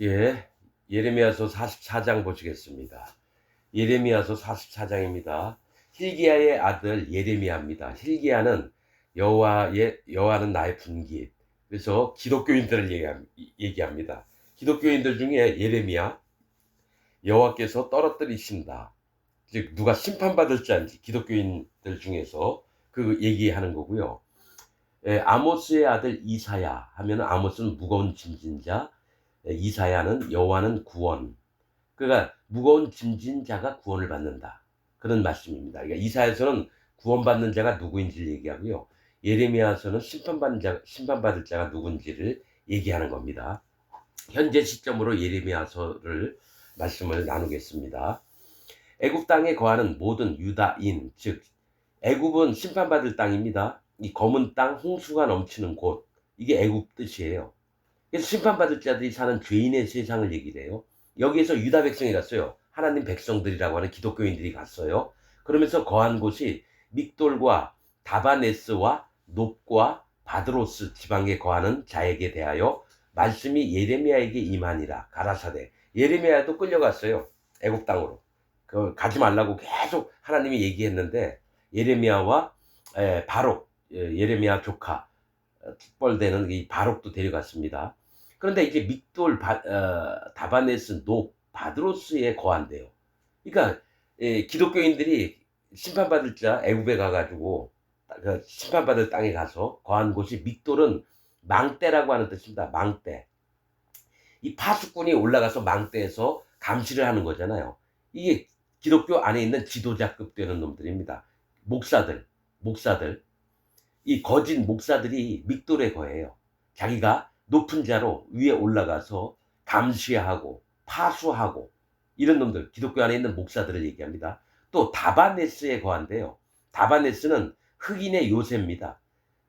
예, 예레미야서 44장 보시겠습니다. 예레미야서 44장입니다. 힐기야의 아들 예레미야입니다. 힐기야는 여호와의 여호와는 나의 분기. 그래서 기독교인들을 얘기합니다. 기독교인들 중에 예레미야 여호와께서 떨어뜨리신다. 즉 누가 심판받을지 아닌지 기독교인들 중에서 그 얘기하는 거고요. 예, 아모스의 아들 이사야 하면은 아모스는 무거운 짐진 자, 예, 이사야는 여호와는 구원. 그러니까 무거운 짐진 자가 구원을 받는다. 그런 말씀입니다. 그러니까 이사야서는 구원받는 자가 누구인지를 얘기하고요. 예레미야서는 심판받는 자, 심판받을 자가 누군지를 얘기하는 겁니다. 현재 시점으로 예레미야서를 말씀을 나누겠습니다. 애굽 땅에 거하는 모든 유다인, 즉 애굽은 심판받을 땅입니다. 이 검은 땅, 홍수가 넘치는 곳, 이게 애굽 뜻이에요. 그래서 심판받을 자들이 사는 죄인의 세상을 얘기를 해요. 여기에서 유다 백성이 갔어요. 하나님 백성들이라고 하는 기독교인들이 갔어요. 그러면서 거한 곳이 믹돌과 다바네스와 높과 바드로스 지방에 거하는 자에게 대하여 말씀이 예레미야에게 임하니라 가라사대 예레미야도 끌려갔어요 애굽 땅으로 그 가지 말라고 계속 하나님이 얘기했는데 예레미야와 에, 바록 예, 예레미야 조카 어, 뻘되는 이 바록도 데려갔습니다. 그런데 이제 믹돌 바, 어, 다바네스 노 바드로스에 거한대요. 그러니까 예, 기독교인들이 심판받을 자 애굽에 가가지고 그 심판받을 땅에 가서 거한 곳이 믹돌은 망대라고 하는 뜻입니다. 망대. 이 파수꾼이 올라가서 망대에서 감시를 하는 거잖아요. 이게 기독교 안에 있는 지도자급 되는 놈들입니다. 목사들, 목사들. 이 거짓 목사들이 믹돌에 거해요. 자기가 높은 자로 위에 올라가서 감시하고 파수하고 이런 놈들, 기독교 안에 있는 목사들을 얘기합니다. 또 다바네스에 거한대요. 다바네스는 흑인의 요새입니다.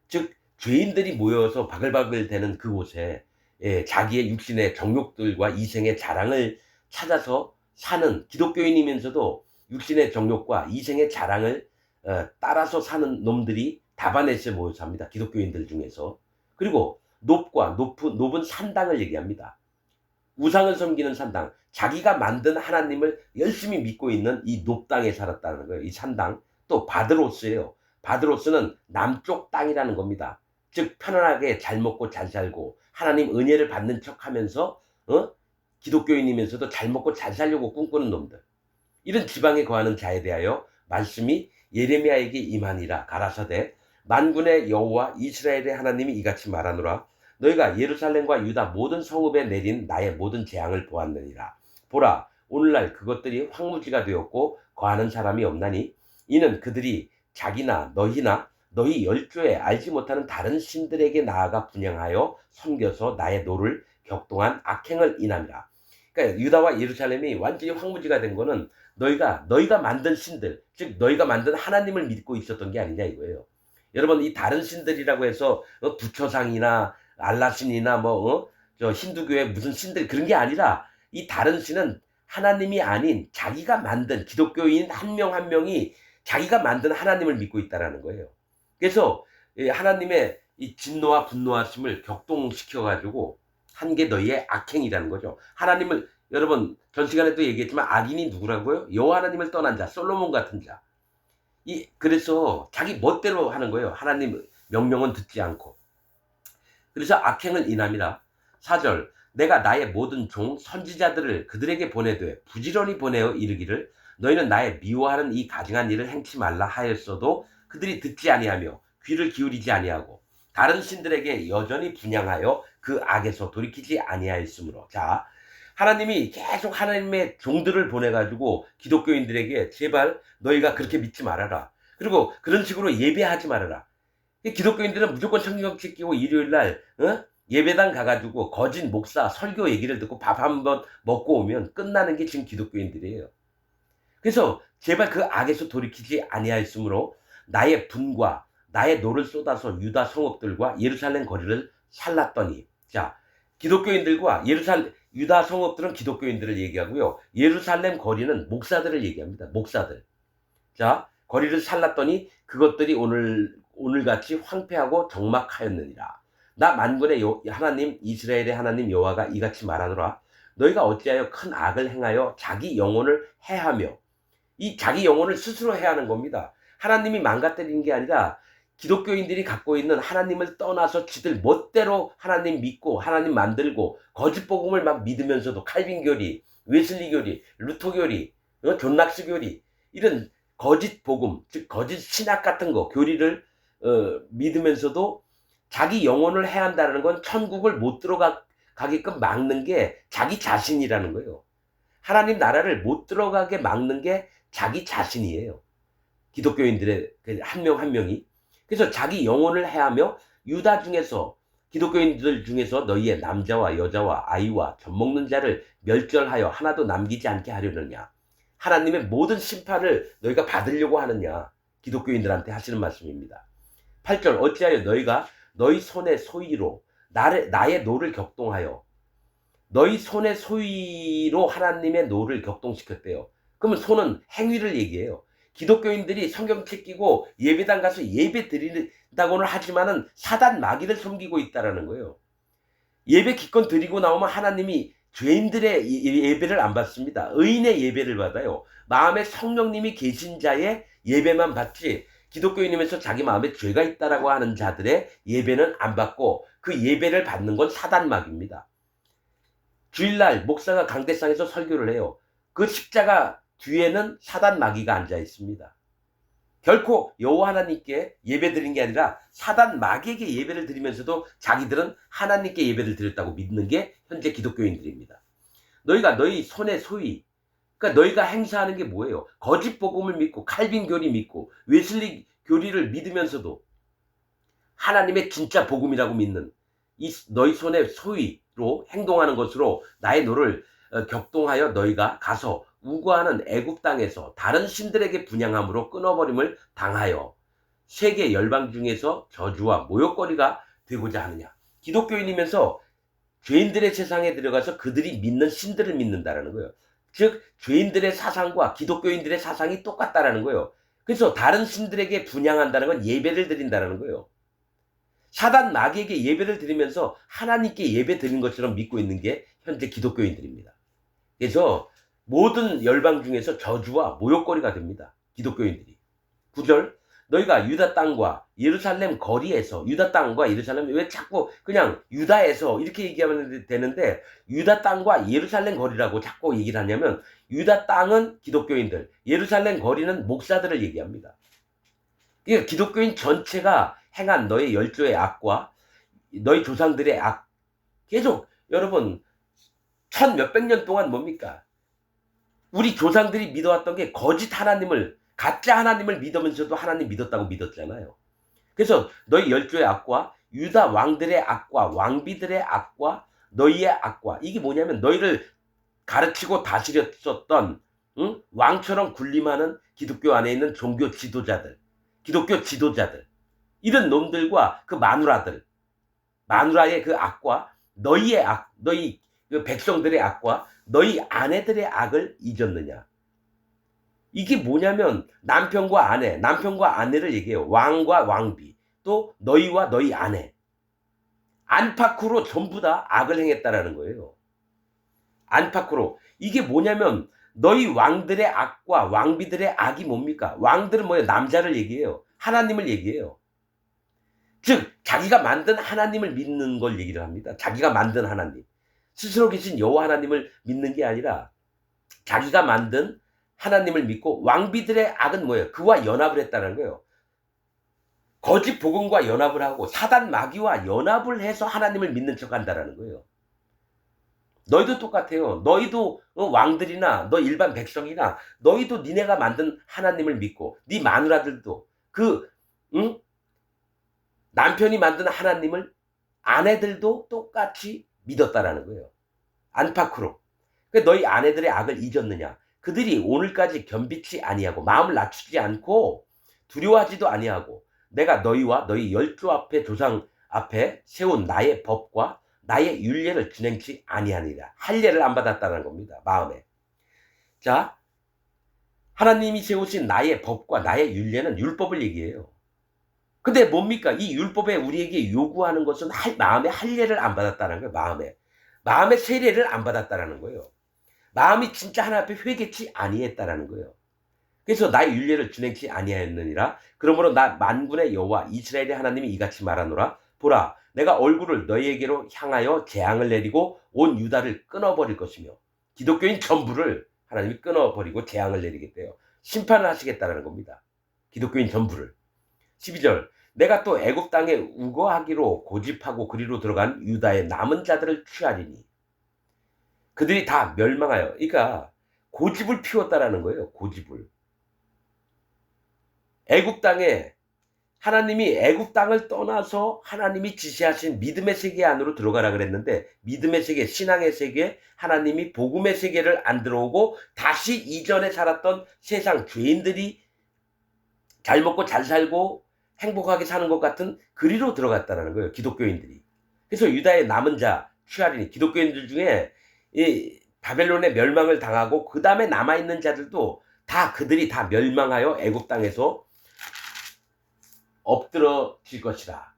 즉 죄인들이 모여서 바글바글 대는 그곳에 예, 자기의 육신의 정욕들과 이생의 자랑을 찾아서 사는 기독교인이면서도 육신의 정욕과 이생의 자랑을 어, 따라서 사는 놈들이 다바네스에 모여 삽니다. 기독교인들 중에서. 그리고 높과 높은, 높은 산당을 얘기합니다. 우상을 섬기는 산당. 자기가 만든 하나님을 열심히 믿고 있는 이 높당에 살았다는 거예요. 이 산당. 또 바드로스예요. 바드로스는 남쪽 땅이라는 겁니다. 즉 편안하게 잘 먹고 잘 살고 하나님 은혜를 받는 척하면서 어? 기독교인이면서도 잘 먹고 잘 살려고 꿈꾸는 놈들. 이런 지방에 거하는 자에 대하여 말씀이 예레미야에게 임하니라 가라사대 만군의 여호와 이스라엘의 하나님이 이같이 말하노라 너희가 예루살렘과 유다 모든 성읍에 내린 나의 모든 재앙을 보았느니라 보라 오늘날 그것들이 황무지가 되었고 거하는 사람이 없나니 이는 그들이 자기나 너희나 너희 열조에 알지 못하는 다른 신들에게 나아가 분양하여 섬겨서 나의 노를 격동한 악행을 인함이라 그러니까 유다와 예루살렘이 완전히 황무지가 된 거는 너희가 너희가 만든 신들 즉 너희가 만든 하나님을 믿고 있었던 게 아니냐 이거예요. 여러분 이 다른 신들이라고 해서 어, 부처상이나 알라신이나 뭐저 힌두교의 무슨 신들 그런 게 아니라 이 다른 신은 하나님이 아닌 자기가 만든 기독교인 한 명한 명이 자기가 만든 하나님을 믿고 있다라는 거예요. 그래서 이 하나님의 이 진노와 분노하심을 격동시켜 가지고 한 게 너희의 악행이라는 거죠. 하나님을 여러분 전 시간에 도 얘기했지만 악인이 누구라고요? 여호와 하나님을 떠난 자, 솔로몬 같은 자. 이 그래서 자기 멋대로 하는 거예요. 하나님 명령은 듣지 않고. 그래서 악행을 인함이라. 4절 내가 나의 모든 종 선지자들을 그들에게 보내되 부지런히 보내어 이르기를 너희는 나의 미워하는 이 가증한 일을 행치 말라 하였어도 그들이 듣지 아니하며 귀를 기울이지 아니하고 다른 신들에게 여전히 분양하여 그 악에서 돌이키지 아니하였으므로 자 하나님이 계속 하나님의 종들을 보내가지고 기독교인들에게 제발 너희가 그렇게 믿지 말아라. 그리고 그런 식으로 예배하지 말아라. 기독교인들은 무조건 청경 지키고 일요일 날 어? 예배당 가가지고 거짓 목사 설교 얘기를 듣고 밥 한 번 먹고 오면 끝나는 게 지금 기독교인들이에요. 그래서 제발 그 악에서 돌이키지 아니하였으므로 나의 분과 나의 노를 쏟아서 유다 성읍들과 예루살렘 거리를 살랐더니 자 기독교인들과 예루살렘 유다 성읍들은 기독교인들을 얘기하고요. 예루살렘 거리는 목사들을 얘기합니다. 목사들. 자, 거리를 살랐더니 그것들이 오늘 오늘같이 황폐하고 적막하였느니라. 나 만군의 여, 하나님 이스라엘의 하나님 여호와가 이같이 말하노라. 너희가 어찌하여 큰 악을 행하여 자기 영혼을 해하며 이 자기 영혼을 스스로 해하는 겁니다. 하나님이 망가뜨리는 게 아니라 기독교인들이 갖고 있는 하나님을 떠나서 지들 멋대로 하나님 믿고 하나님 만들고 거짓 복음을 막 믿으면서도 칼빈 교리, 웨슬리 교리, 루터 교리, 어, 존낙스 교리 이런 거짓 복음, 즉 거짓 신학 같은 거 교리를 어, 믿으면서도 자기 영혼을 해야 한다는 건 천국을 못 들어가게끔 막는 게 자기 자신이라는 거예요. 하나님 나라를 못 들어가게 막는 게 자기 자신이에요. 기독교인들의 한명한 명이. 그래서 자기 영혼을 해하며 유다 중에서 기독교인들 중에서 너희의 남자와 여자와 아이와 젖먹는 자를 멸절하여 하나도 남기지 않게 하려느냐. 하나님의 모든 심판을 너희가 받으려고 하느냐. 기독교인들한테 하시는 말씀입니다. 8절 어찌하여 너희가 너희 손의 소위로 나를, 나의 노를 격동하여 너희 손의 소위로 하나님의 노를 격동시켰대요. 그러면 손은 행위를 얘기해요. 기독교인들이 성경책 끼고 예배당 가서 예배 드린다고는 하지만은 사단 마귀를 섬기고 있다라는 거예요. 예배 기껏 드리고 나오면 하나님이 죄인들의 예- 예배를 안 받습니다. 의인의 예배를 받아요. 마음에 성령님이 계신 자의 예배만 받지 기독교인이면서 자기 마음에 죄가 있다라고 하는 자들의 예배는 안 받고 그 예배를 받는 건 사단막입니다. 주일날 목사가 강대상에서 설교를 해요. 그 십자가 뒤에는 사단 마귀가 앉아 있습니다. 결코 여호와 하나님께 예배 드린 게 아니라 사단 마귀에게 예배를 드리면서도 자기들은 하나님께 예배를 드렸다고 믿는 게 현재 기독교인들입니다. 너희가 너희 손의 소위, 그러니까 너희가 행사하는 게 뭐예요? 거짓 복음을 믿고 칼빈 교리 믿고 웨슬리 교리를 믿으면서도 하나님의 진짜 복음이라고 믿는 이 너희 손의 소위로 행동하는 것으로 나의 노를 어, 격동하여 너희가 가서 우거하는 애굽 땅에서 다른 신들에게 분양함으로 끊어버림을 당하여 세계 열방 중에서 저주와 모욕거리가 되고자 하느냐. 기독교인이면서 죄인들의 세상에 들어가서 그들이 믿는 신들을 믿는다라는 거예요. 즉 죄인들의 사상과 기독교인들의 사상이 똑같다라는 거예요. 그래서 다른 신들에게 분양한다는 건 예배를 드린다라는 거예요. 사단 마귀에게 예배를 드리면서 하나님께 예배 드린 것처럼 믿고 있는 게 현재 기독교인들입니다. 그래서 모든 열방 중에서 저주와 모욕거리가 됩니다. 기독교인들이. 9절 너희가 유다 땅과 예루살렘 거리에서 유다 땅과 예루살렘 왜 자꾸 그냥 유다에서 이렇게 얘기하면 되는데 유다 땅과 예루살렘 거리라고 자꾸 얘기를 하냐면 유다 땅은 기독교인들 예루살렘 거리는 목사들을 얘기합니다. 그러니까 기독교인 전체가 행한 너의 열조의 악과 너희 조상들의 악 계속 여러분 천 몇백 년 동안 뭡니까? 우리 조상들이 믿어왔던 게 거짓 하나님을 가짜 하나님을 믿으면서도 하나님 믿었다고 믿었잖아요. 그래서 너희 열조의 악과 유다 왕들의 악과 왕비들의 악과 너희의 악과 이게 뭐냐면 너희를 가르치고 다스렸었던 응? 왕처럼 군림하는 기독교 안에 있는 종교 지도자들, 기독교 지도자들 이런 놈들과 그 마누라들, 마누라의 그 악과 너희의 악, 너희 그 백성들의 악과 너희 아내들의 악을 잊었느냐? 이게 뭐냐면 남편과 아내, 남편과 아내를 얘기해요. 왕과 왕비, 또 너희와 너희 아내. 안팎으로 전부 다 악을 행했다라는 거예요. 안팎으로. 이게 뭐냐면 너희 왕들의 악과 왕비들의 악이 뭡니까? 왕들은 뭐예요? 남자를 얘기해요. 하나님을 얘기해요. 즉 자기가 만든 하나님을 믿는 걸 얘기를 합니다. 자기가 만든 하나님. 스스로 계신 여호와 하나님을 믿는 게 아니라 자기가 만든 하나님을 믿고 왕비들의 악은 뭐예요? 그와 연합을 했다는 거예요. 거짓 복음과 연합을 하고 사단 마귀와 연합을 해서 하나님을 믿는 척 한다라는 거예요. 너희도 똑같아요. 너희도 어, 왕들이나 너 일반 백성이나 너희도 니네가 만든 하나님을 믿고 네 마누라들도 그 응? 남편이 만든 하나님을 아내들도 똑같이 믿었다라는 거예요. 안팎으로. 그 너희 아내들의 악을 잊었느냐? 그들이 오늘까지 겸비치 아니하고 마음을 낮추지 않고 두려워하지도 아니하고 내가 너희와 너희 열조 앞에 조상 앞에 세운 나의 법과 나의 율례를 진행치 아니하니라. 할례를 안 받았다는 겁니다. 마음에. 자, 하나님이 세우신 나의 법과 나의 율례는 율법을 얘기해요. 근데 뭡니까? 이 율법에 우리에게 요구하는 것은 할, 마음의 할례를 안 받았다는 거예요. 마음에. 마음의 세례를 안 받았다라는 거예요. 마음이 진짜 하나 앞에 회개치 아니했다라는 거예요. 그래서 나의 윤례를 준행치 아니하였느니라. 그러므로 나 만군의 여호와 이스라엘의 하나님이 이같이 말하노라. 보라, 내가 얼굴을 너희에게로 향하여 재앙을 내리고 온 유다를 끊어버릴 것이며 기독교인 전부를 하나님이 끊어버리고 재앙을 내리겠대요. 심판을 하시겠다라는 겁니다. 기독교인 전부를. 12절 내가 또 애굽 땅에 우거하기로 고집하고 그리로 들어간 유다의 남은 자들을 취하리니 그들이 다 멸망하여 그러니까 고집을 피웠다라는 거예요. 고집을. 애굽 땅에 하나님이 애굽 땅을 떠나서 하나님이 지시하신 믿음의 세계 안으로 들어가라 그랬는데 믿음의 세계, 신앙의 세계, 하나님이 복음의 세계를 안 들어오고 다시 이전에 살았던 세상 죄인들이 잘 먹고 잘 살고 행복하게 사는 것 같은 그리로 들어갔다는 거예요. 기독교인들이. 그래서 유다의 남은 자 취하리니 기독교인들 중에 이 바벨론의 멸망을 당하고 그 다음에 남아 있는 자들도 다 그들이 다 멸망하여 애굽 땅에서 엎드러질 것이다.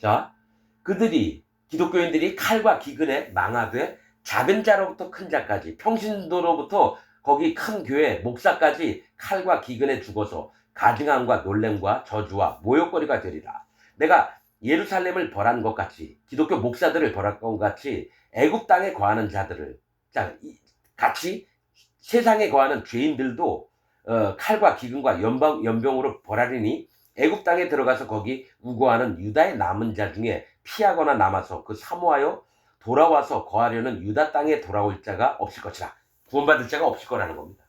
자, 그들이 기독교인들이 칼과 기근에 망하되 작은 자로부터 큰 자까지 평신도로부터 거기 큰 교회 목사까지 칼과 기근에 죽어서 가증함과 놀램과 저주와 모욕거리가 되리라. 내가 예루살렘을 벌한 것 같이 기독교 목사들을 벌한 것 같이 애굽 땅에 거하는 자들을 자 같이 세상에 거하는 죄인들도 어, 칼과 기근과 연방, 연병으로 벌하리니 애굽 땅에 들어가서 거기 우고하는 유다의 남은 자 중에 피하거나 남아서 그 사모하여 돌아와서 거하려는 유다 땅에 돌아올 자가 없을 것이라 구원받을 자가 없을 거라는 겁니다.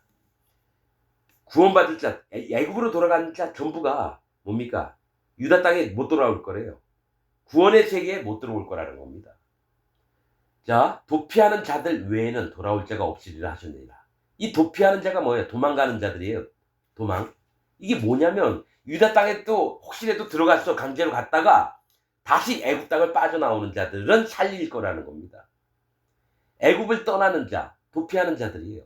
구원받을 자 애- 애굽으로 돌아간 자 전부가 뭡니까? 유다 땅에 못 돌아올 거래요. 구원의 세계에 못 들어올 거라는 겁니다. 자, 도피하는 자들 외에는 돌아올 자가 없으리라 하셨느니라. 이 도피하는 자가 뭐예요? 도망가는 자들이에요. 도망. 이게 뭐냐면 유다 땅에 또 혹시라도 들어가서 강제로 갔다가 다시 애굽 땅을 빠져나오는 자들은 살릴 거라는 겁니다. 애굽을 떠나는 자, 도피하는 자들이에요.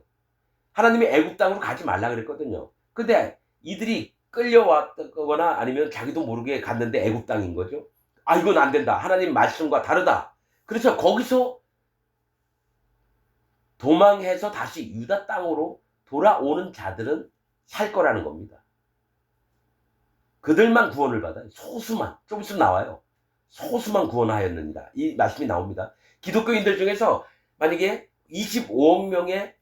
하나님이 애굽 땅으로 가지 말라 그랬거든요. 근데 이들이 끌려왔거나 아니면 자기도 모르게 갔는데 애굽 땅인 거죠. 아 이건 안 된다. 하나님 말씀과 다르다. 그래서 거기서 도망해서 다시 유다 땅으로 돌아오는 자들은 살 거라는 겁니다. 그들만 구원을 받아요. 소수만. 좀 있으면 나와요. 소수만 구원하였느니라. 이 말씀이 나옵니다. 기독교인들 중에서 만약에 25억 명의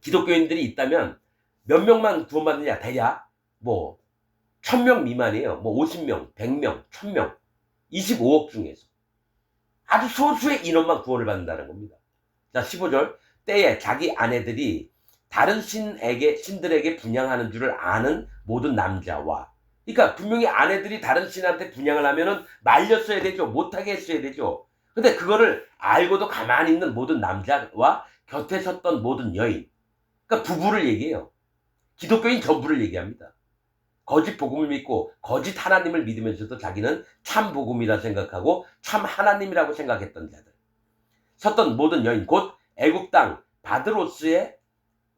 기독교인들이 있다면 몇 명만 구원받느냐? 대략 뭐 1000명 미만이에요. 뭐 50명, 100명, 1000명. 25억 중에서. 아주 소수의 인원만 구원을 받는다는 겁니다. 자, 15절. 때에 자기 아내들이 다른 신에게, 신들에게 분양하는 줄을 아는 모든 남자와 그러니까 분명히 아내들이 다른 신한테 분양을 하면은 말렸어야 되죠. 못하게 했어야 되죠. 근데 그거를 알고도 가만히 있는 모든 남자와 곁에 섰던 모든 여인. 그러니까 부부를 얘기해요. 기독교인 전부를 얘기합니다. 거짓 복음을 믿고 거짓 하나님을 믿으면서도 자기는 참 복음이라 생각하고 참 하나님이라고 생각했던 자들. 섰던 모든 여인 곧 애굽 땅 바드로스에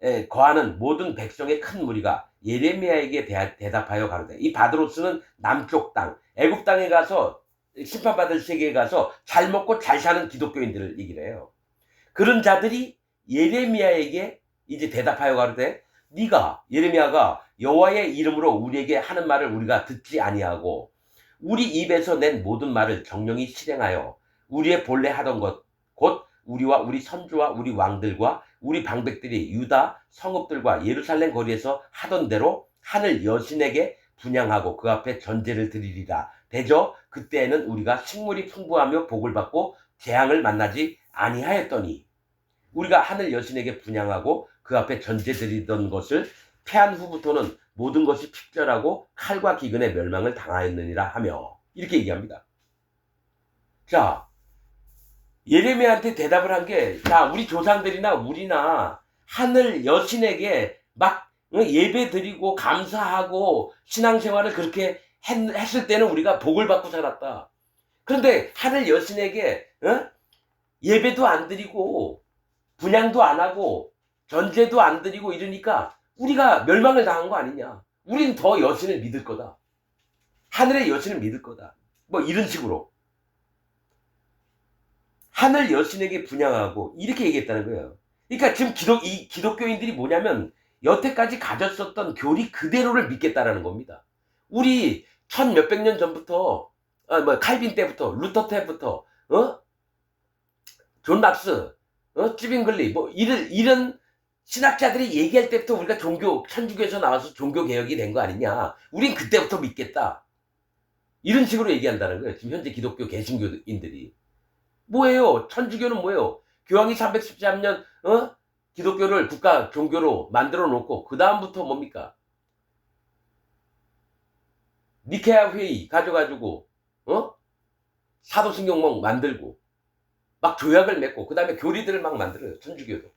에, 거하는 모든 백성의 큰 무리가 예레미야에게 대, 대답하여 가로되 이 바드로스는 남쪽 땅 애굽 땅에 가서 심판받을 세계에 가서 잘 먹고 잘 사는 기독교인들을 얘기를 해요. 그런 자들이 예레미야에게 이제 대답하여 가로되 네가 예레미야가 여호와의 이름으로 우리에게 하는 말을 우리가 듣지 아니하고 우리 입에서 낸 모든 말을 정령이 실행하여 우리의 본래 하던 것곧 우리와 우리 선주와 우리 왕들과 우리 방백들이 유다 성읍들과 예루살렘 거리에서 하던 대로 하늘 여신에게 분양하고 그 앞에 전제를 드리리라. 대저 그때에는 우리가 식물이 풍부하며 복을 받고 재앙을 만나지 아니하였더니 우리가 하늘 여신에게 분양하고 그 앞에 전제 드리던 것을 패한 후부터는 모든 것이 핍절하고 칼과 기근의 멸망을 당하였느니라 하며 이렇게 얘기합니다. 자, 예레미야한테 대답을 한 게, 자, 우리 조상들이나 우리나 하늘 여신에게 막 어, 예배 드리고 감사하고 신앙생활을 그렇게 했, 을 때는 우리가 복을 받고 살았다. 그런데 하늘 여신에게 어? 예배도 안 드리고 분양도 안 하고 전제도 안 드리고 이러니까 우리가 멸망을 당한 거 아니냐. 우린 더 여신을 믿을 거다. 하늘의 여신을 믿을 거다. 뭐 이런 식으로. 하늘 여신에게 분양하고 이렇게 얘기했다는 거예요. 그러니까 지금 기독 이 기독교인들이 뭐냐면 여태까지 가졌었던 교리 그대로를 믿겠다라는 겁니다. 우리 천 몇백 년 전부터 아, 뭐 칼빈 때부터 루터 때부터 어? 존 락스, 어? 찌빙글리 뭐 이런 이런 신학자들이 얘기할 때부터 우리가 종교 천주교에서 나와서 종교 개혁이 된 거 아니냐? 우린 그때부터 믿겠다. 이런 식으로 얘기한다는 거예요. 지금 현재 기독교 개신교인들이 뭐예요? 천주교는 뭐예요? 교황이 313년 어? 기독교를 국가 종교로 만들어 놓고 그 다음부터 뭡니까? 니케아 회의 가져가지고 어? 사도신경막 만들고 막 조약을 맺고 그 다음에 교리들을 막 만들어요. 천주교도.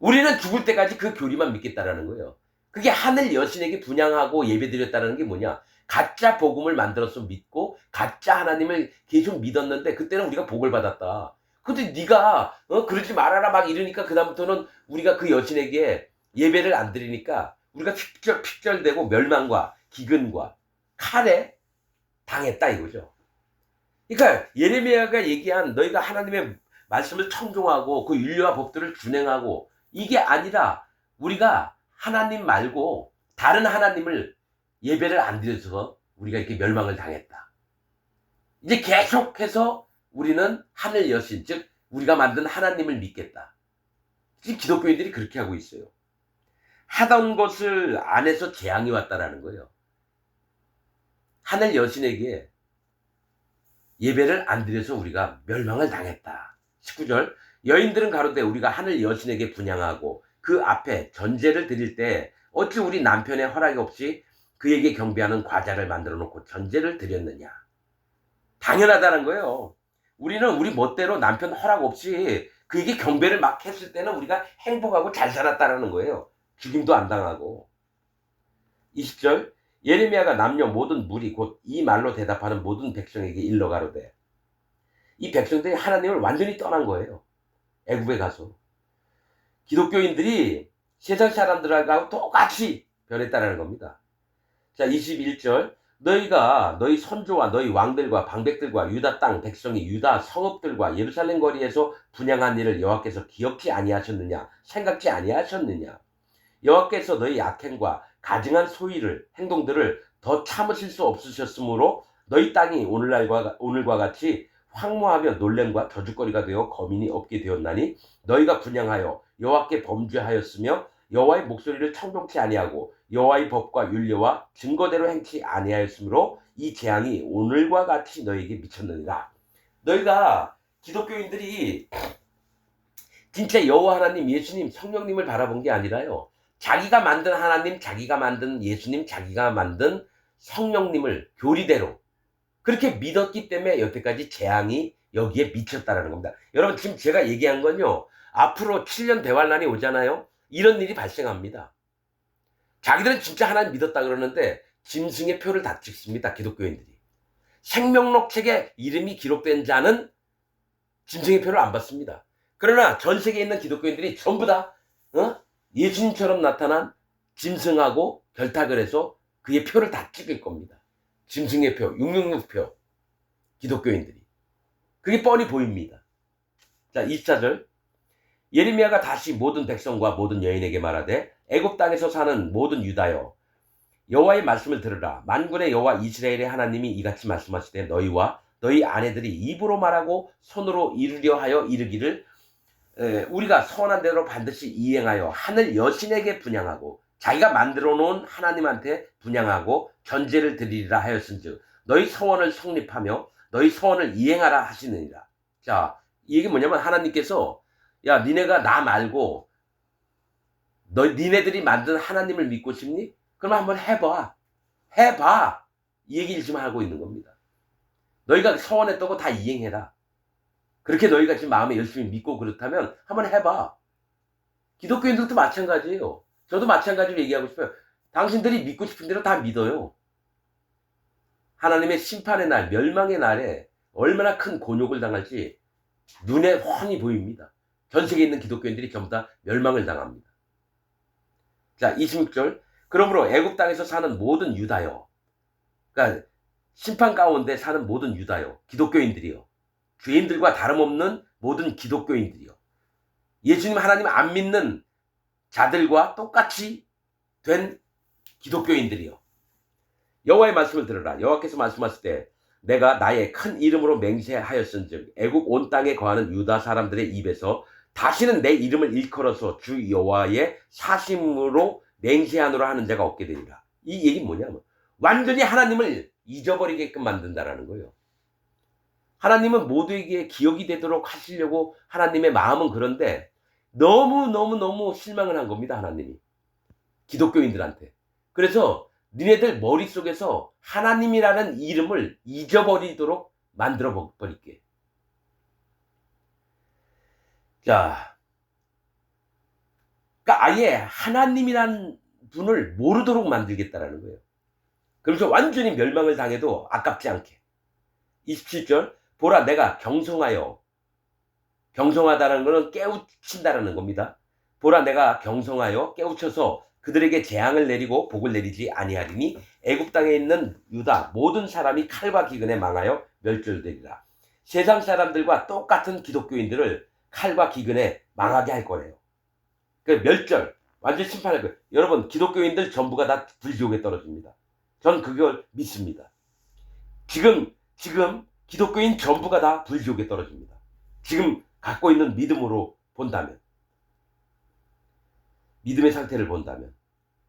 우리는 죽을 때까지 그 교리만 믿겠다라는 거예요. 그게 하늘 여신에게 분양하고 예배드렸다는 게 뭐냐? 가짜 복음을 만들어서 믿고 가짜 하나님을 계속 믿었는데 그때는 우리가 복을 받았다. 근데 네가 어, 그러지 말아라 막 이러니까 그다음부터는 우리가 그 여신에게 예배를 안 드리니까 우리가 픽절 픽절되고 멸망과 기근과 칼에 당했다 이거죠. 그러니까 예레미야가 얘기한 너희가 하나님의 말씀을 청종하고 그 윤리와 법들을 준행하고 이게 아니라 우리가 하나님 말고 다른 하나님을 예배를 안 드려서 우리가 이렇게 멸망을 당했다. 이제 계속해서 우리는 하늘 여신, 즉 우리가 만든 하나님을 믿겠다. 지금 기독교인들이 그렇게 하고 있어요. 하던 것을 안에서 재앙이 왔다라는 거예요. 하늘 여신에게 예배를 안 드려서 우리가 멸망을 당했다. 19절 여인들은 가로되 우리가 하늘 여신에게 분양하고 그 앞에 전제를 드릴 때 어찌 우리 남편의 허락이 없이 그에게 경배하는 과자를 만들어 놓고 전제를 드렸느냐. 당연하다는 거예요. 우리는 우리 멋대로 남편 허락 없이 그에게 경배를 막 했을 때는 우리가 행복하고 잘 살았다라는 거예요. 죽임도 안 당하고. 20절 예레미야가 남녀 모든 무리 곧 이 말로 대답하는 모든 백성에게 일러 가로되 이 백성들이 하나님을 완전히 떠난 거예요. 애굽에 가서 기독교인들이 세상 사람들하고 똑같이 변했다는 겁니다. 자, 21절. 너희가 너희 선조와 너희 왕들과 방백들과 유다 땅 백성이 유다 성읍들과 예루살렘 거리에서 분양한 일을 여호와께서 기억지 아니하셨느냐 생각지 아니하셨느냐? 여호와께서 너희 악행과 가증한 소위를 행동들을 더 참으실 수 없으셨으므로 너희 땅이 오늘날과 오늘과 같이 황무하며 놀램과 저주거리가 되어 거민이 없게 되었나니 너희가 분양하여 여호와께 범죄하였으며 여호와의 목소리를 청종치 아니하고 여호와의 법과 윤례와 증거대로 행치 아니하였으므로 이 재앙이 오늘과 같이 너희에게 미쳤느니라. 너희가 기독교인들이 진짜 여호와 하나님 예수님 성령님을 바라본 게 아니라요. 자기가 만든 하나님, 자기가 만든 예수님, 자기가 만든 성령님을 교리대로 그렇게 믿었기 때문에 여태까지 재앙이 여기에 미쳤다라는 겁니다. 여러분 지금 제가 얘기한 건요. 앞으로 7년 대환란이 오잖아요. 이런 일이 발생합니다. 자기들은 진짜 하나님 믿었다 그러는데 짐승의 표를 다 찍습니다. 기독교인들이. 생명록 책에 이름이 기록된 자는 짐승의 표를 안 받습니다. 그러나 전 세계에 있는 기독교인들이 전부 다 어? 예수님처럼 나타난 짐승하고 결탁을 해서 그의 표를 다 찍을 겁니다. 짐승의 표, 666표. 기독교인들이. 그게 뻔히 보입니다. 자, 24절. 예레미야가 다시 모든 백성과 모든 여인에게 말하되 애굽 땅에서 사는 모든 유다여 여호와의 말씀을 들으라 만군의 여호와 이스라엘의 하나님이 이같이 말씀하시되 너희와 너희 아내들이 입으로 말하고 손으로 이루려 하여 이르기를 에, 우리가 선한 대로 반드시 이행하여 하늘 여신에게 분양하고 자기가 만들어 놓은 하나님한테 분양하고 견제를 드리리라 하였은즉 너희 서원을 성립하며 너희 서원을 이행하라 하시느니라. 자, 이게 뭐냐면 하나님께서 야, 니네가 나 말고 너 니네들이 만든 하나님을 믿고 싶니? 그럼 한번 해봐. 해봐. 이 얘기를 지금 하고 있는 겁니다. 너희가 서원했던 거 다 이행해라. 그렇게 너희가 지금 마음에 열심히 믿고 그렇다면 한번 해봐. 기독교인들도 마찬가지예요. 저도 마찬가지로 얘기하고 싶어요. 당신들이 믿고 싶은 대로 다 믿어요. 하나님의 심판의 날, 멸망의 날에 얼마나 큰 곤욕을 당할지 눈에 훤히 보입니다. 전 세계에 있는 기독교인들이 전부 다 멸망을 당합니다. 자, 26절. 그러므로 애굽 땅에서 사는 모든 유다요. 그러니까 심판 가운데 사는 모든 유다요. 기독교인들이요. 죄인들과 다름없는 모든 기독교인들이요. 예수님 하나님 안 믿는 자들과 똑같이 된 기독교인들이요. 여호와의 말씀을 들으라. 여호와께서 말씀하실 때 내가 나의 큰 이름으로 맹세하였은즉 애국 온 땅에 거하는 유다 사람들의 입에서 다시는 내 이름을 일컬어서 주 여호와의 사심으로 맹세하노라 하는 자가 없게 되리라. 이 얘기 뭐냐면 완전히 하나님을 잊어버리게끔 만든다라는 거예요. 하나님은 모두에게 기억이 되도록 하시려고 하나님의 마음은 그런데 너무 너무 너무 실망을 한 겁니다. 하나님이 기독교인들한테. 그래서 니네들 머릿속에서 하나님이라는 이름을 잊어버리도록 만들어 버릴게. 자, 그러니까 아예 하나님이란 분을 모르도록 만들겠다라는 거예요. 그래서 완전히 멸망을 당해도 아깝지 않게. 27절, 보라, 내가 경성하여, 경성하다는 것은 깨우친다라는 겁니다. 보라, 내가 경성하여 깨우쳐서 그들에게 재앙을 내리고 복을 내리지 아니하리니 애굽 땅에 있는 유다 모든 사람이 칼과 기근에 망하여 멸절되리라. 세상 사람들과 똑같은 기독교인들을 칼과 기근에 망하게 할 거래요. 그 멸절, 완전 심판할 거예요. 여러분, 기독교인들 전부가 다 불지옥에 떨어집니다. 전 그걸 믿습니다. 지금, 지금 기독교인 전부가 다 불지옥에 떨어집니다. 지금 갖고 있는 믿음으로 본다면. 믿음의 상태를 본다면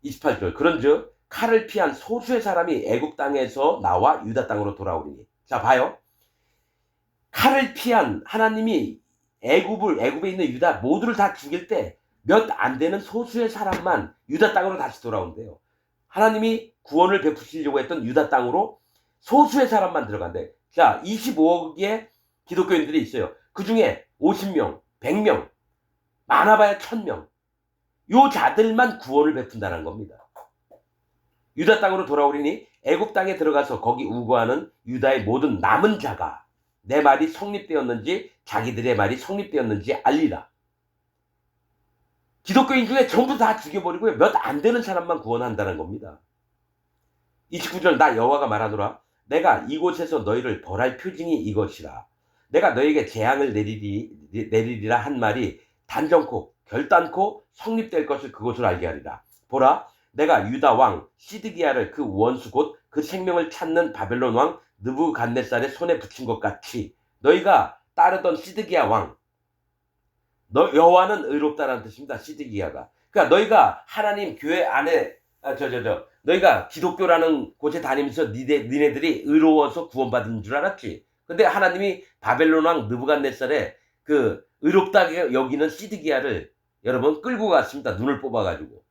28절 그런 즉 칼을 피한 소수의 사람이 애굽 땅에서 나와 유다 땅으로 돌아오리니 자 봐요 칼을 피한 하나님이 애굽을 애굽에 있는 유다 모두를 다 죽일 때 몇 안 되는 소수의 사람만 유다 땅으로 다시 돌아온대요. 하나님이 구원을 베푸시려고 했던 유다 땅으로 소수의 사람만 들어간대. 자 25억의 기독교인들이 있어요. 그 중에 50명 100명 많아봐야 1000명. 요 자들만 구원을 베푼다는 겁니다. 유다 땅으로 돌아오리니 애굽 땅에 들어가서 거기 우거하는 유다의 모든 남은 자가 내 말이 성립되었는지 자기들의 말이 성립되었는지 알리라. 기독교인 중에 전부 다 죽여버리고요. 몇안 되는 사람만 구원한다는 겁니다. 29절 나 여호와가 말하노라 내가 이곳에서 너희를 벌할 표징이 이것이라 내가 너에게 재앙을 내리리, 내리리라 한 말이 단정코 결단코 성립될 것을 그곳을 알게 하리라. 보라, 내가 유다 왕 시드기야를 그 원수 곧 그 생명을 찾는 바벨론 왕 느부갓네살의 손에 붙인 것 같이 너희가 따르던 시드기야 왕, 너 여호와는 의롭다라는 뜻입니다. 시드기야가. 그러니까 너희가 하나님 교회 안에 아, 저, 저, 저, 너희가 기독교라는 곳에 다니면서 니네, 니네들이 의로워서 구원받은 줄 알았지. 근데 하나님이 바벨론 왕 느부갓네살의 그 의롭다게 여기는 시드기야를 여러분 끌고 갔습니다. 눈을 뽑아가지고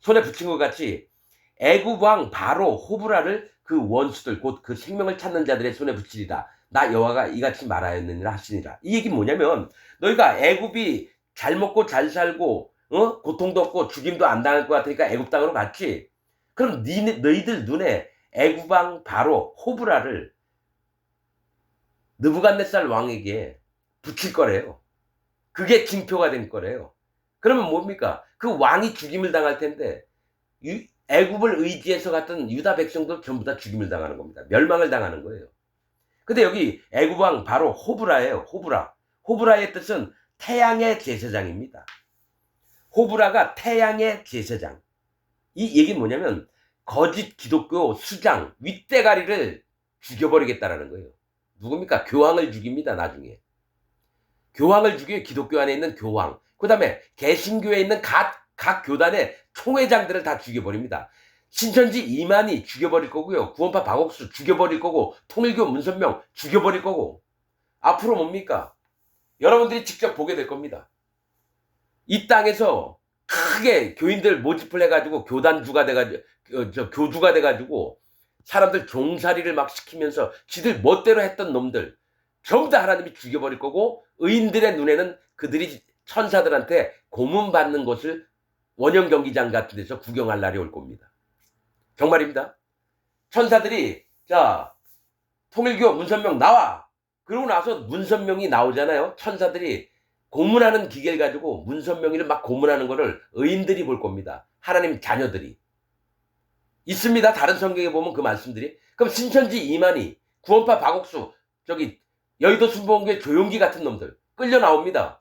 손에 붙인 것 같이 애굽 왕 바로 호브라를 그 원수들 곧 그 생명을 찾는 자들의 손에 붙이리라. 나 여호와가 이같이 말하였느니라 하시니라. 이 얘기 뭐냐면 너희가 애굽이 잘 먹고 잘 살고 어? 고통도 없고 죽임도 안 당할 것 같으니까 애굽 땅으로 갔지. 그럼 니, 너희들 눈에 애굽 왕 바로 호브라를 느부갓네살 왕에게 붙일 거래요. 그게 징표가 된 거래요. 그러면 뭡니까? 그 왕이 죽임을 당할 텐데 유, 애굽을 의지해서 갔던 유다 백성도 전부 다 죽임을 당하는 겁니다. 멸망을 당하는 거예요. 근데 여기 애굽 왕 바로 호브라예요. 호브라. 호브라의 뜻은 태양의 제사장입니다. 호브라가 태양의 제사장. 이 얘기는 뭐냐면 거짓 기독교 수장 윗대가리를 죽여버리겠다라는 거예요. 누굽니까? 교황을 죽입니다. 나중에. 교황을 죽여 기독교 안에 있는 교황. 그 다음에 개신교에 있는 각, 각 교단의 총회장들을 다 죽여버립니다. 신천지 이만희 죽여버릴 거고요. 구원파 박옥수 죽여버릴 거고, 통일교 문선명 죽여버릴 거고, 앞으로 뭡니까? 여러분들이 직접 보게 될 겁니다. 이 땅에서 크게 교인들 모집을 해가지고 교단주가 돼가지고, 어, 저 교주가 돼가지고, 사람들 종살이를 막 시키면서 지들 멋대로 했던 놈들, 전부 다 하나님이 죽여버릴 거고, 의인들의 눈에는 그들이 천사들한테 고문받는 것을 원형 경기장 같은 데서 구경할 날이 올 겁니다. 정말입니다. 천사들이 자 통일교 문선명 나와 그러고 나서 문선명이 나오잖아요. 천사들이 고문하는 기계를 가지고 문선명이를 막 고문하는 것을 의인들이 볼 겁니다. 하나님 자녀들이 있습니다. 다른 성경에 보면 그 말씀들이 그럼 신천지 이만희 구원파 박옥수 저기 여의도 순복음교회 조용기 같은 놈들 끌려 나옵니다.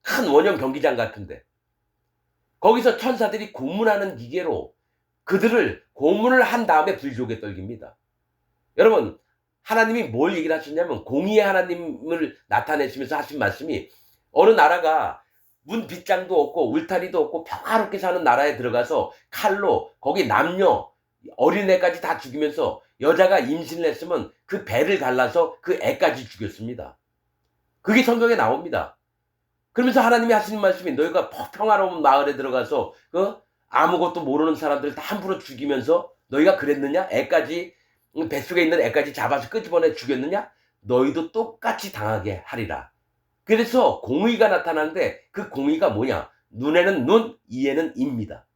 큰 원형 경기장 같은데. 거기서 천사들이 고문하는 기계로 그들을 고문을 한 다음에 불지옥에 떨깁니다. 여러분, 하나님이 뭘 얘기를 하셨냐면 공의의 하나님을 나타내시면서 하신 말씀이 어느 나라가 문 빗장도 없고 울타리도 없고 평화롭게 사는 나라에 들어가서 칼로 거기 남녀 어린애까지 다 죽이면서 여자가 임신을 했으면 그 배를 갈라서 그 애까지 죽였습니다. 그게 성경에 나옵니다. 그러면서 하나님이 하시는 말씀이 너희가 평화로운 마을에 들어가서 그 아무것도 모르는 사람들 다 함부로 죽이면서 너희가 그랬느냐? 애까지 음, 뱃속에 있는 애까지 잡아서 끄집어내 죽였느냐? 너희도 똑같이 당하게 하리라. 그래서 공의가 나타나는데 그 공의가 뭐냐? 눈에는 눈, 이에는 입니다.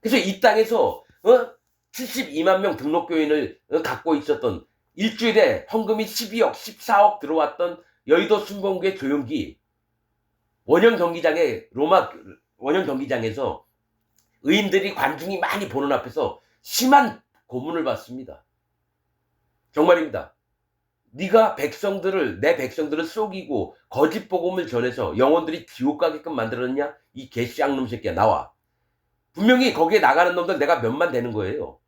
그래서 이 땅에서 어? 72만 명 등록교인을 어, 갖고 있었던 일주일에 헌금이 12억, 14억 들어왔던 여의도 순복교회 조용기 원형 경기장에 로마 원형 경기장에서 의인들이 관중이 많이 보는 앞에서 심한 고문을 받습니다. 정말입니다. 네가 백성들을 내 백성들을 속이고 거짓 복음을 전해서 영혼들이 지옥 가게끔 만들었냐? 이 개쌍놈 새끼야 나와. 분명히 거기에 나가는 놈들 내가 몇만 되는 거예요.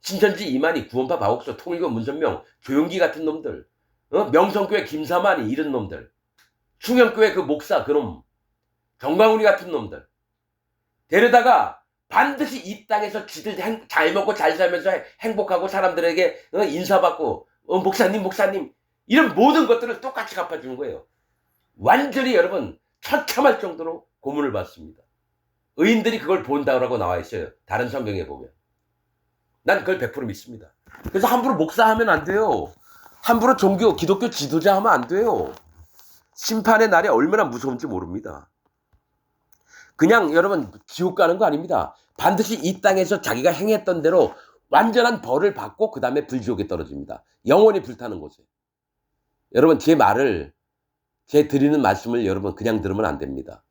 신천지 이만희, 구원파 마옥서, 통일교 문선명, 조용기 같은 놈들, 어? 명성교회 김사만이 이런 놈들, 충영교회 그 목사 그놈, 정광훈이 같은 놈들. 데려다가 반드시 이 땅에서 지들 행- 잘 먹고 잘 살면서 행- 행복하고 사람들에게 어, 인사받고 어, 목사님 목사님 이런 모든 것들을 똑같이 갚아주는 거예요. 완전히 여러분 처참할 정도로 고문을 받습니다. 의인들이 그걸 본다고 나와 있어요. 다른 성경에 보면. 난 그걸 100% 믿습니다. 그래서 함부로 목사하면 안 돼요. 함부로 종교, 기독교 지도자 하면 안 돼요. 심판의 날이 얼마나 무서운지 모릅니다. 그냥 여러분 지옥 가는 거 아닙니다. 반드시 이 땅에서 자기가 행했던 대로 완전한 벌을 받고 그 다음에 불지옥에 떨어집니다. 영원히 불타는 곳에. 여러분 제 말을 제 드리는 말씀을 여러분 그냥 들으면 안 됩니다.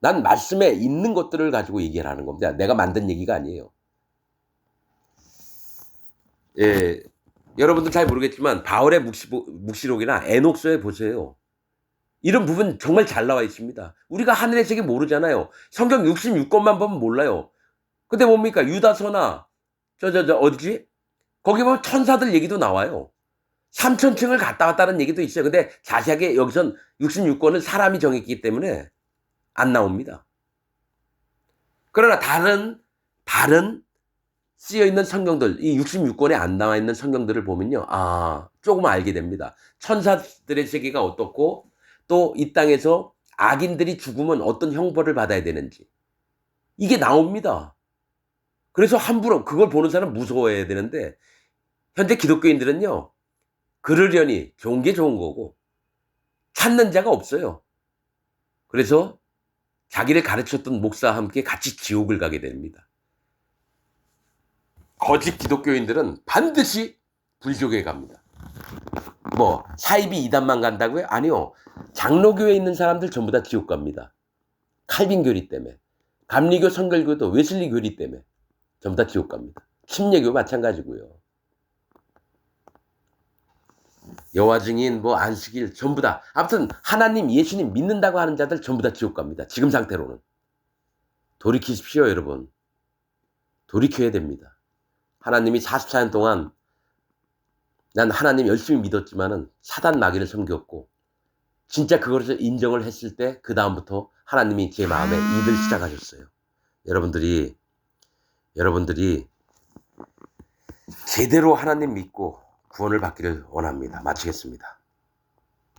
난 말씀에 있는 것들을 가지고 얘기를 하는 겁니다. 내가 만든 얘기가 아니에요. 예, 여러분들 잘 모르겠지만 바울의 묵시보, 묵시록이나 에녹서에 보세요. 이런 부분 정말 잘 나와 있습니다. 우리가 하늘의 세계 모르잖아요. 성경 66권만 보면 몰라요. 근데 뭡니까? 유다서나 저 저 저 어디지? 거기 보면 천사들 얘기도 나와요. 삼천층을 갔다 왔다는 얘기도 있어요. 근데 자세하게 여기선 66권은 사람이 정했기 때문에 안 나옵니다. 그러나 다른 다른 쓰여 있는 성경들, 이 66권에 안 나와 있는 성경들을 보면요. 아, 조금 알게 됩니다. 천사들의 세계가 어떻고 또 이 땅에서 악인들이 죽으면 어떤 형벌을 받아야 되는지 이게 나옵니다. 그래서 함부로 그걸 보는 사람 무서워해야 되는데 현재 기독교인들은요 그러려니 좋은 게 좋은 거고 찾는 자가 없어요. 그래서 자기를 가르쳤던 목사와 함께 같이 지옥을 가게 됩니다. 거짓 기독교인들은 반드시 불지옥에 갑니다. 뭐 사이비 이단만 간다고요? 아니요. 장로교에 있는 사람들 전부 다 지옥 갑니다. 칼빈 교리 때문에. 감리교 성결교도 웨슬리 교리 때문에 전부 다 지옥 갑니다. 침례교 마찬가지고요. 여호와 증인 뭐 안식일 전부 다 아무튼 하나님 예수님 믿는다고 하는 자들 전부 다 지옥 갑니다. 지금 상태로는 돌이키십시오 여러분. 돌이켜야 됩니다. 하나님이 44년 동안 난 하나님 열심히 믿었지만은 사단 마귀를 섬겼고 진짜 그것을 인정을 했을 때 그 다음부터 하나님이 제 마음에 일을 시작하셨어요. 여러분들이 여러분들이 제대로 하나님 믿고 구원을 받기를 원합니다. 마치겠습니다.